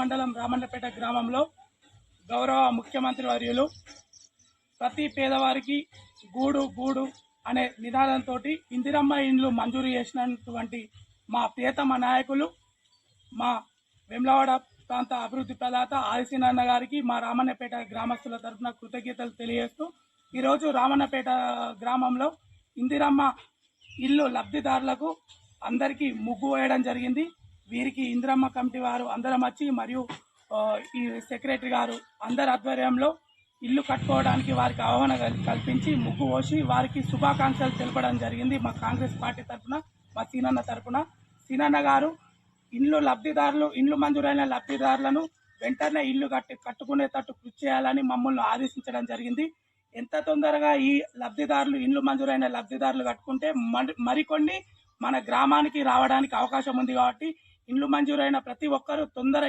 మండలం రామన్నపేట గ్రామంలో గౌరవ ముఖ్యమంత్రి వర్యులు ప్రతి పేదవారికి గూడు గూడు అనే నినాదంతో ఇందిరమ్మ ఇండ్లు మంజూరు చేసినటువంటి మా ప్రియతమ నాయకులు మా వెమ్లవాడ ప్రాంత అభివృద్ధి ప్రదాత ఆదిశీనన్న గారికి మా రామన్నపేట గ్రామస్తుల తరఫున కృతజ్ఞతలు తెలియజేస్తూ ఈరోజు రామన్నపేట గ్రామంలో ఇందిరమ్మ ఇల్లు లబ్ధిదారులకు అందరికీ ముగ్గు వేయడం జరిగింది. వీరికి ఇందిరమ్మ కమిటీ వారు అందరం వచ్చి మరియు ఈ సెక్రటరీ గారు అందరి ఆధ్వర్యంలో ఇల్లు కట్టుకోవడానికి వారికి ఆహ్వాన కల్పించి ముగ్గు పోసి వారికి శుభాకాంక్షలు తెలపడం జరిగింది మా కాంగ్రెస్ పార్టీ తరఫున మా సీనన్న తరఫున. సీనన్న గారు ఇండ్లు లబ్ధిదారులు ఇండ్లు మంజూరైన లబ్ధిదారులను వెంటనే ఇల్లు కట్టి కట్టుకునేటట్టు కృషి చేయాలని మమ్మల్ని ఆదేశించడం జరిగింది. ఎంత తొందరగా ఈ లబ్ధిదారులు ఇండ్లు మంజూరైన లబ్ధిదారులు కట్టుకుంటే మరి- మరికొన్ని మన గ్రామానికి రావడానికి అవకాశం ఉంది కాబట్టి ఇండ్లు మంజూరైన ప్రతి ఒక్కరూ తొందర